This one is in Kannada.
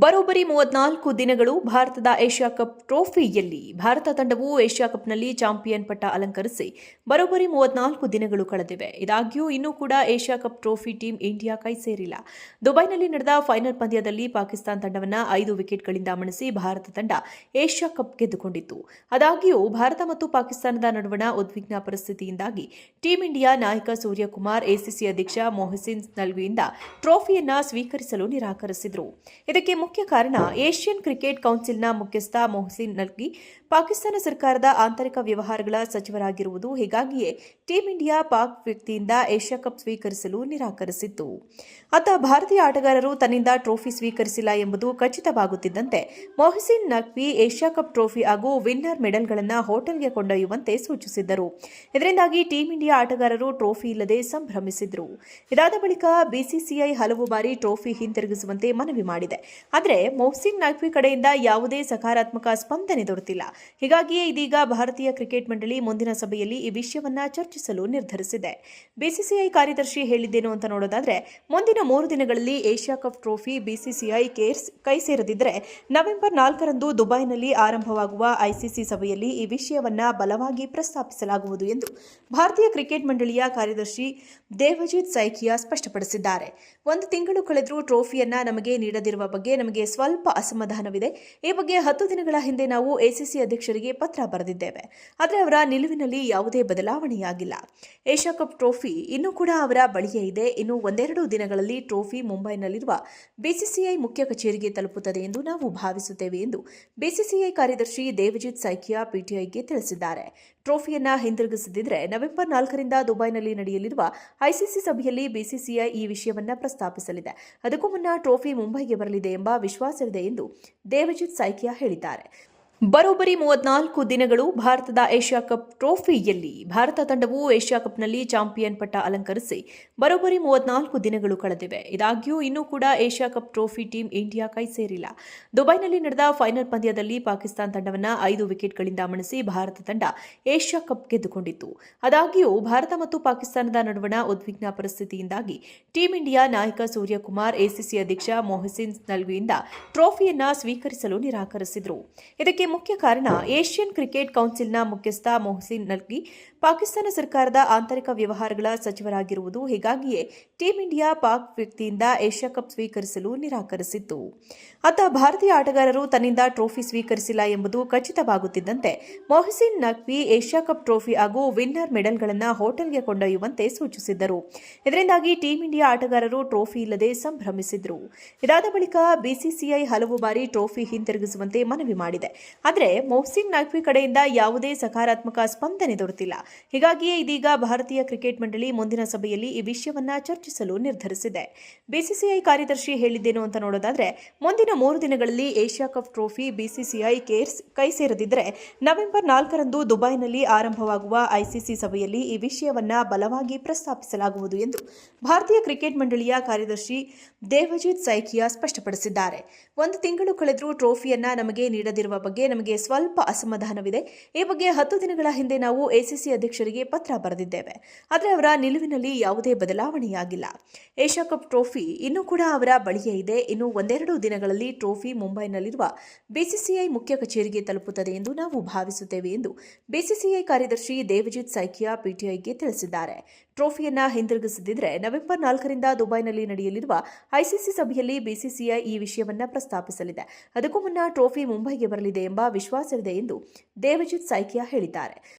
ಬರೋಬ್ಬರಿ ಮೂವತ್ನಾಲ್ಕು ದಿನಗಳು ಭಾರತದ ಏಷ್ಯಾ ಕಪ್ ಟ್ರೋಫಿಯಲ್ಲಿ ಭಾರತ ತಂಡವು ಏಷ್ಯಾ ಕಪ್ನಲ್ಲಿ ಚಾಂಪಿಯನ್ ಪಟ್ಟ ಅಲಂಕರಿಸಿ ಬರೋಬ್ಬರಿ ಮೂವತ್ನಾಲ್ಕು ದಿನಗಳು ಕಳೆದಿವೆ. ಇದಾಗ್ಯೂ ಇನ್ನೂ ಕೂಡ Asia cup trophy team India ಕೈ ಸೇರಿಲ್ಲ. ದುಬೈನಲ್ಲಿ ನಡೆದ ಫೈನಲ್ ಪಂದ್ಯದಲ್ಲಿ ಪಾಕಿಸ್ತಾನ ತಂಡವನ್ನು ಐದು ವಿಕೆಟ್ಗಳಿಂದ ಮಣಿಸಿ ಭಾರತ ತಂಡ ಏಷ್ಯಾ ಕಪ್ ಗೆದ್ದುಕೊಂಡಿತ್ತು. ಆದಾಗ್ಯೂ ಭಾರತ ಮತ್ತು ಪಾಕಿಸ್ತಾನದ ನಡುವಣ ಉದ್ವಿಗ್ನ ಪರಿಸ್ಥಿತಿಯಿಂದಾಗಿ ಟೀಂ ಇಂಡಿಯಾ ನಾಯಕ ಸೂರ್ಯಕುಮಾರ್, ಎಸಿಸಿ ಅಧ್ಯಕ್ಷ ಮೊಹಸಿನ್ ನಲ್ವಿಯಿಂದ ಟ್ರೋಫಿಯನ್ನ ಸ್ವೀಕರಿಸಲು ನಿರಾಕರಿಸಿದರು. ಇದಕ್ಕೆ ಮುಖ್ಯ ಕಾರಣ ಏಷ್ಯನ್ ಕ್ರಿಕೆಟ್ ಕೌನ್ಸಿಲ್ನ ಮುಖ್ಯಸ್ಥ ಮೊಹಸಿನ್ ನಲ್ಗಿ. ಪಾಕಿಸ್ತಾನ ಸರ್ಕಾರದ ಆಂತರಿಕ ವ್ಯವಹಾರಗಳ ಸಚಿವರಾಗಿರುವುದು ಹೀಗಾಗಿಯೇ ಟೀಂ ಇಂಡಿಯಾ ಪಾಕ್ ವ್ಯಕ್ತಿಯಿಂದ ಏಷ್ಯಾ ಕಪ್ ಸ್ವೀಕರಿಸಲು ನಿರಾಕರಿಸಿತ್ತು. ಅತ್ತ ಭಾರತೀಯ ಆಟಗಾರರು ತನ್ನಿಂದ ಟ್ರೋಫಿ ಸ್ವೀಕರಿಸಿಲ್ಲ ಎಂಬುದು ಖಚಿತವಾಗುತ್ತಿದ್ದಂತೆ Mohsin Naqvi Asia cup trophy ಹಾಗೂ ವಿನ್ನರ್ ಮೆಡಲ್ಗಳನ್ನು ಹೋಟೆಲ್ಗೆ ಕೊಂಡೊಯ್ಯುವಂತೆ ಸೂಚಿಸಿದ್ದರು. ಇದರಿಂದಾಗಿ ಟೀಂ ಇಂಡಿಯಾ ಆಟಗಾರರು ಟ್ರೋಫಿ ಇಲ್ಲದೆ ಸಂಭ್ರಮಿಸಿದರು. ಇದಾದ ಬಳಿಕ ಬಿಸಿಸಿಐ ಹಲವು ಬಾರಿ ಟ್ರೋಫಿ ಹಿಂತಿರುಗಿಸುವಂತೆ ಮನವಿ ಮಾಡಿದೆ. ಆದರೆ ಮೌಸಿನ್ ನಖ್ವಿ ಕಡೆಯಿಂದ ಯಾವುದೇ ಸಕಾರಾತ್ಮಕ ಸ್ಪಂದನೆ ದೊರೆತಿಲ್ಲ. ಹೀಗಾಗಿಯೇ ಇದೀಗ ಭಾರತೀಯ ಕ್ರಿಕೆಟ್ ಮಂಡಳಿ ಮುಂದಿನ ಸಭೆಯಲ್ಲಿ ಈ ವಿಷಯವನ್ನ ಚರ್ಚಿಸಲು ನಿರ್ಧರಿಸಿದೆ. ಬಿಸಿಸಿಐ ಕಾರ್ಯದರ್ಶಿ ಹೇಳಿದ್ದೇನು ಅಂತ ನೋಡೋದಾದ್ರೆ, ಮುಂದಿನ ಮೂರು ದಿನಗಳಲ್ಲಿ ಏಷ್ಯಾ ಕಪ್ ಟ್ರೋಫಿ ಬಿಸಿಸಿಐ ಕೇರ್ಸ್ ಕೈ ಸೇರದಿದ್ದರೆ ನವೆಂಬರ್ ನಾಲ್ಕರಂದು ದುಬೈನಲ್ಲಿ ಆರಂಭವಾಗುವ ಐಸಿಸಿ ಸಭೆಯಲ್ಲಿ ಈ ವಿಷಯವನ್ನ ಬಲವಾಗಿ ಪ್ರಸ್ತಾಪಿಸಲಾಗುವುದು ಎಂದು ಭಾರತೀಯ ಕ್ರಿಕೆಟ್ ಮಂಡಳಿಯ ಕಾರ್ಯದರ್ಶಿ ದೇವಜಿತ್ ಸೈಕಿಯಾ ಸ್ಪಷ್ಟಪಡಿಸಿದ್ದಾರೆ. ಒಂದು ತಿಂಗಳು ಕಳೆದರೂ ಟ್ರೋಫಿಯನ್ನ ನಮಗೆ ನೀಡದಿರುವ ಬಗ್ಗೆ ನಮಗೆ ಸ್ವಲ್ಪ ಅಸಮಾಧಾನವಿದೆ. ಈ ಬಗ್ಗೆ ಹತ್ತು ದಿನಗಳ ಹಿಂದೆ ನಾವು ಎಸಿಸಿ ಅಧ್ಯಕ್ಷರಿಗೆ ಪತ್ರ ಬರೆದಿದ್ದೇವೆ. ಆದರೆ ಅವರ ನಿಲುವಿನಲ್ಲಿ ಯಾವುದೇ ಬದಲಾವಣೆಯಾಗಿಲ್ಲ. ಏಷ್ಯಾ ಕಪ್ ಟ್ರೋಫಿ ಇನ್ನೂ ಕೂಡ ಅವರ ಬಳಿಯೇ ಇದೆ. ಇನ್ನು ಒಂದೆರಡು ದಿನಗಳಲ್ಲಿ ಟ್ರೋಫಿ ಮುಂಬೈನಲ್ಲಿರುವ ಬಿಸಿಸಿಐ ಮುಖ್ಯ ಕಚೇರಿಗೆ ತಲುಪುತ್ತದೆ ಎಂದು ನಾವು ಭಾವಿಸುತ್ತೇವೆ ಎಂದು ಬಿಸಿಸಿಐ ಕಾರ್ಯದರ್ಶಿ ದೇವಜಿತ್ ಸೈಕಿಯಾ ಪಿಟಿಐಗೆ ತಿಳಿಸಿದ್ದಾರೆ. ಟ್ರೋಫಿಯನ್ನ ಹಿಂದಿರುಗಿಸದಿದ್ದರೆ ನವೆಂಬರ್ ನಾಲ್ಕರಿಂದ ದುಬೈನಲ್ಲಿ ನಡೆಯಲಿರುವ ಐಸಿಸಿ ಸಭೆಯಲ್ಲಿ ಬಿಸಿಸಿಐ ಈ ವಿಷಯವನ್ನ ಪ್ರಸ್ತಾಪಿಸಲಿದೆ. ಅದಕ್ಕೂ ಮುನ್ನ ಟ್ರೋಫಿ ಮುಂಬೈಗೆ ಬರಲಿದೆ ಎಂಬ ವಿಶ್ವಾಸವಿದೆ ಎಂದು ದೇವಜಿತ್ ಸೈಕಿಯಾ ಹೇಳಿದ್ದಾರೆ. ಬರೋಬ್ಬರಿ ಮೂವತ್ನಾಲ್ಕು ದಿನಗಳು ಭಾರತದ ಏಷ್ಯಾ ಕಪ್ ಟ್ರೋಫಿಯಲ್ಲಿ ಭಾರತ ತಂಡವು ಏಷ್ಯಾ ಕಪ್ನಲ್ಲಿ ಚಾಂಪಿಯನ್ ಪಟ್ಟ ಅಲಂಕರಿಸಿ ಬರೋಬ್ಬರಿ ಮೂವತ್ನಾಲ್ಕು ದಿನಗಳು ಕಳೆದಿವೆ. ಇದಾಗ್ಯೂ ಇನ್ನೂ ಕೂಡ Asia cup trophy team India ಕೈ ಸೇರಿಲ್ಲ. ದುಬೈನಲ್ಲಿ ನಡೆದ ಫೈನಲ್ ಪಂದ್ಯದಲ್ಲಿ ಪಾಕಿಸ್ತಾನ ತಂಡವನ್ನು ಐದು ವಿಕೆಟ್ಗಳಿಂದ ಮಣಿಸಿ ಭಾರತ ತಂಡ ಏಷ್ಯಾ ಕಪ್ ಗೆದ್ದುಕೊಂಡಿತ್ತು. ಆದಾಗ್ಯೂ ಭಾರತ ಮತ್ತು ಪಾಕಿಸ್ತಾನದ ನಡುವಣ ಉದ್ವಿಗ್ನ ಪರಿಸ್ಥಿತಿಯಿಂದಾಗಿ ಟೀಂ ಇಂಡಿಯಾ ನಾಯಕ ಸೂರ್ಯಕುಮಾರ್, ಎಸಿಸಿ ಅಧ್ಯಕ್ಷ ಮೊಹಸಿನ್ ನಲ್ವಿಯಿಂದ ಟ್ರೋಫಿಯನ್ನು ಸ್ವೀಕರಿಸಲು ನಿರಾಕರಿಸಿದರು. ಇದಕ್ಕೆ ಮುಖ್ಯ ಕಾರಣ ಏಷ್ಯನ್ ಕ್ರಿಕೆಟ್ ಕೌನ್ಸಿಲ್ನ ಮುಖ್ಯಸ್ಥ ಮೊಹಸಿನ್ ನಲ್ಗಿ ಪಾಕಿಸ್ತಾನ ಸರ್ಕಾರದ ಆಂತರಿಕ ವ್ಯವಹಾರಗಳ ಸಚಿವರಾಗಿರುವುದು ಹೀಗಾಗಿಯೇ ಟೀಂ ಇಂಡಿಯಾ ಪಾಕ್ ವ್ಯಕ್ತಿಯಿಂದ ಏಷ್ಯಾ ಕಪ್ ಸ್ವೀಕರಿಸಲು ನಿರಾಕರಿಸಿತ್ತು. ಅತ್ತ ಭಾರತೀಯ ಆಟಗಾರರು ತನ್ನಿಂದ ಟ್ರೋಫಿ ಸ್ವೀಕರಿಸಿಲ್ಲ ಎಂಬುದು ಖಚಿತವಾಗುತ್ತಿದ್ದಂತೆ Mohsin Naqvi Asia cup trophy ಹಾಗೂ ವಿನ್ನರ್ ಮೆಡಲ್ಗಳನ್ನು ಹೋಟೆಲ್ಗೆ ಕೊಂಡೊಯ್ಯುವಂತೆ ಸೂಚಿಸಿದ್ದರು. ಇದರಿಂದಾಗಿ ಟೀಂ ಇಂಡಿಯಾ ಆಟಗಾರರು ಟ್ರೋಫಿ ಇಲ್ಲದೆ ಸಂಭ್ರಮಿಸಿದ್ರು. ಇದಾದ ಬಳಿಕ ಬಿಸಿಸಿಐ ಹಲವು ಬಾರಿ ಟ್ರೋಫಿ ಹಿಂತಿರುಗಿಸುವಂತೆ ಮನವಿ ಮಾಡಿದೆ. ಆದರೆ ಮೊಹಸಿನ್ ನಖ್ವಿ ಕಡೆಯಿಂದ ಯಾವುದೇ ಸಕಾರಾತ್ಮಕ ಸ್ಪಂದನೆ ದೊರೆತಿಲ್ಲ. ಹೀಗಾಗಿಯೇ ಇದೀಗ ಭಾರತೀಯ ಕ್ರಿಕೆಟ್ ಮಂಡಳಿ ಮುಂದಿನ ಸಭೆಯಲ್ಲಿ ಈ ವಿಷಯವನ್ನ ಚರ್ಚಿಸಲು ನಿರ್ಧರಿಸಿದೆ. ಬಿಸಿಸಿಐ ಕಾರ್ಯದರ್ಶಿ ಹೇಳಿದ್ದೇನು ಅಂತ ನೋಡೋದಾದ್ರೆ, ಮುಂದಿನ ಮೂರು ದಿನಗಳಲ್ಲಿ ಏಷ್ಯಾ ಕಪ್ ಟ್ರೋಫಿ ಬಿಸಿಸಿಐ ಕೇರ್ಸ್ ಕೈ ಸೇರದಿದ್ದರೆ ನವೆಂಬರ್ ನಾಲ್ಕರಂದು ದುಬೈನಲ್ಲಿ ಆರಂಭವಾಗುವ ಐಸಿಸಿ ಸಭೆಯಲ್ಲಿ ಈ ವಿಷಯವನ್ನ ಬಲವಾಗಿ ಪ್ರಸ್ತಾಪಿಸಲಾಗುವುದು ಎಂದು ಭಾರತೀಯ ಕ್ರಿಕೆಟ್ ಮಂಡಳಿಯ ಕಾರ್ಯದರ್ಶಿ ದೇವಜಿತ್ ಸೈಕಿಯಾ ಸ್ಪಷ್ಟಪಡಿಸಿದ್ದಾರೆ. ಒಂದು ತಿಂಗಳು ಕಳೆದರೂ ಟ್ರೋಫಿಯನ್ನ ನಮಗೆ ನೀಡದಿರುವ ಬಗ್ಗೆ ನಮಗೆ ಸ್ವಲ್ಪ ಅಸಮಾಧಾನವಿದೆ. ಈ ಬಗ್ಗೆ ಹತ್ತು ದಿನಗಳ ಹಿಂದೆ ನಾವು ಎಸಿಸಿ ಅಧ್ಯಕ್ಷರಿಗೆ ಪತ್ರ ಬರೆದಿದ್ದೇವೆ. ಆದರೆ ಅವರ ನಿಲುವಿನಲ್ಲಿ ಯಾವುದೇ ಬದಲಾವಣೆಯಾಗಿಲ್ಲ. ಏಷ್ಯಾ ಕಪ್ ಟ್ರೋಫಿ ಇನ್ನೂ ಕೂಡ ಅವರ ಬಳಿಯೇ ಇದೆ. ಇನ್ನು ಒಂದೆರಡು ದಿನಗಳಲ್ಲಿ ಟ್ರೋಫಿ ಮುಂಬೈನಲ್ಲಿರುವ ಬಿಸಿಸಿಐ ಮುಖ್ಯ ಕಚೇರಿಗೆ ತಲುಪುತ್ತದೆ ಎಂದು ನಾವು ಭಾವಿಸುತ್ತೇವೆ ಎಂದು ಬಿಸಿಸಿಐ ಕಾರ್ಯದರ್ಶಿ ದೇವಜಿತ್ ಸೈಕಿಯಾ ಪಿಟಿಐಗೆ ತಿಳಿಸಿದ್ದಾರೆ. ಟ್ರೋಫಿಯನ್ನ ಹಿಂದಿರುಗಿಸದಿದ್ದರೆ ನವೆಂಬರ್ ನಾಲ್ಕರಿಂದ ದುಬೈನಲ್ಲಿ ನಡೆಯಲಿರುವ ಐಸಿಸಿ ಸಭೆಯಲ್ಲಿ ಬಿಸಿಸಿಐ ಈ ವಿಷಯವನ್ನ ಪ್ರಸ್ತಾಪಿಸಲಿದೆ. ಅದಕ್ಕೂ ಮುನ್ನ ಟ್ರೋಫಿ ಮುಂಬೈಗೆ ಬರಲಿದೆ ಎಂಬ ವಿಶ್ವಾಸವಿದೆ ಎಂದು ದೇವಜಿತ್ ಸೈಕಿಯಾ ಹೇಳಿದ್ದಾರೆ.